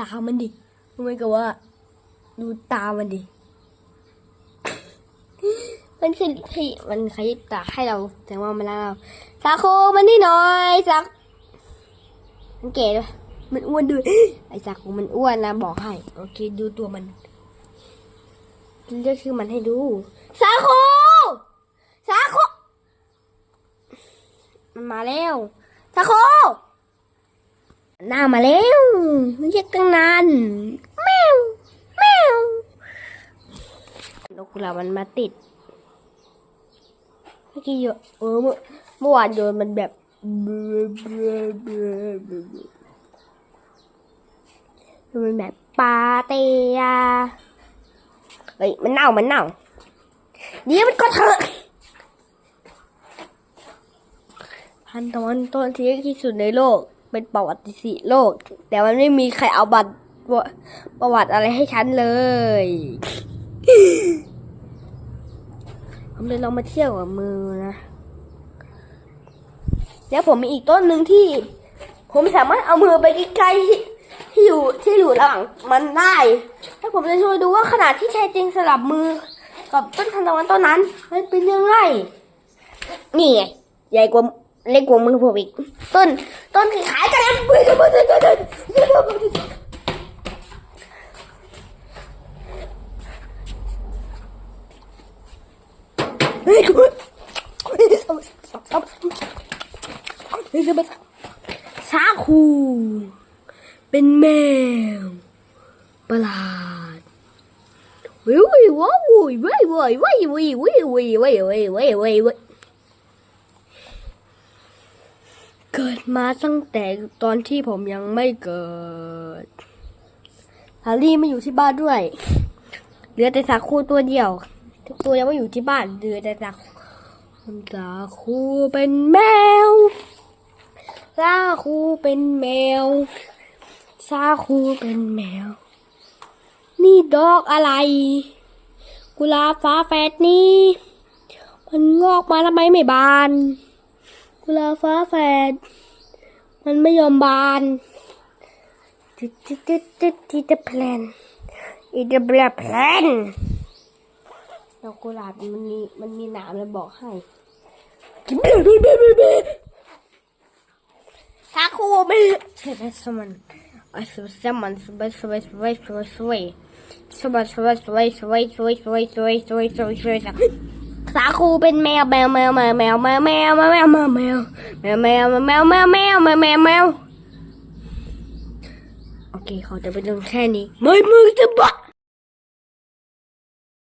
ตามันดิรู้ไหมกับว่า ดูตามันดิ มันคือพี่มันขยิบตาให้เราแต่ว่ามันรักเราสาโคมันนี่หน่อยสักมันเก๋ด้วยมันอ้วนด้วยไอ้สาโคมันอ้วนนะบอกให้โอเค ดูตัวมันเรียกชื่อมันให้ดูสาโคสาโคมันมาแล้วสาโค หน้ามาแล้วไม่ใช่ตั้งนานแมวแมวนกกุหลาบมันมาติดเมื่อกี้โยเออเมื่อเมื่อวานโยนมันแบบเบื่อเบื่อเบื่อเบื่อเบื่อมันแบบปาเตียเฮ้ยมันเน่ามันเน่าเดี๋ยวมันก็เถอะพันตอนต้นที่เล็กที่สุดในโลก เป็นประวัติศาสตร์โลก แต่มันไม่มีใครเอาบัตรประวัติอะไรให้ฉันเลยผมเลยลองมาเที่ยวกับมือนะแล้วผมมีอีกต้นหนึ่งที่ ผมสามารถเอามือไปใกล้ๆที่ที่อยู่ที่อยู่ระหว่างมันได้แล้วผมจะโชว์ดูว่าขนาดที่แท้จริงสลับมือ กับต้นทานตะวันต้นนั้น มันเป็นยังไงนี่ไงใหญ่กว่า เล็กกว่ามือผมอีก ต้น ต้นคล้ายกันนะเฮ้ยสาคูเป็นแมว ประหลาดวิววิวว้าววิววิววิววิววิววิววิววิววิววิววิว เกิดมาตั้งแต่ตอนที่ผมยังไม่เกิด ฮารี่ไม่อยู่ที่บ้านด้วย เหลือแต่สาคูตัวเดียว ทุกตัวยังไม่อยู่ที่บ้าน เหลือแต่สาคูสาคูเป็นแมว สาคูเป็นแมว สาคูเป็นแมว นี่ดอกอะไร กุหลาบฟ้าแฝดนี่ มันงอกมาทำไมไม่บาน กุหลาบฟ้าแฝดมันไม่ยอมบานติดติดติดติดติดแพลนอีเดบลแพลนดอกกุหลาบมันมีมันมีหนามเลยบอกให้สาคูไม่ใช่สมันไอ้สมันสบายสบายสบายสบายสบายสบายสบายสบายสบายสบายสบายสบายสบายสบายสบาย สาคูเป็นแมวแมวแมวแมวแมวแมวแมวแมวแมวแมวแมวแมวแมวแมวแมวแมวแมวแมวโอเคเขาจะไปลงแค่นี้ไม่มึงจะบ้า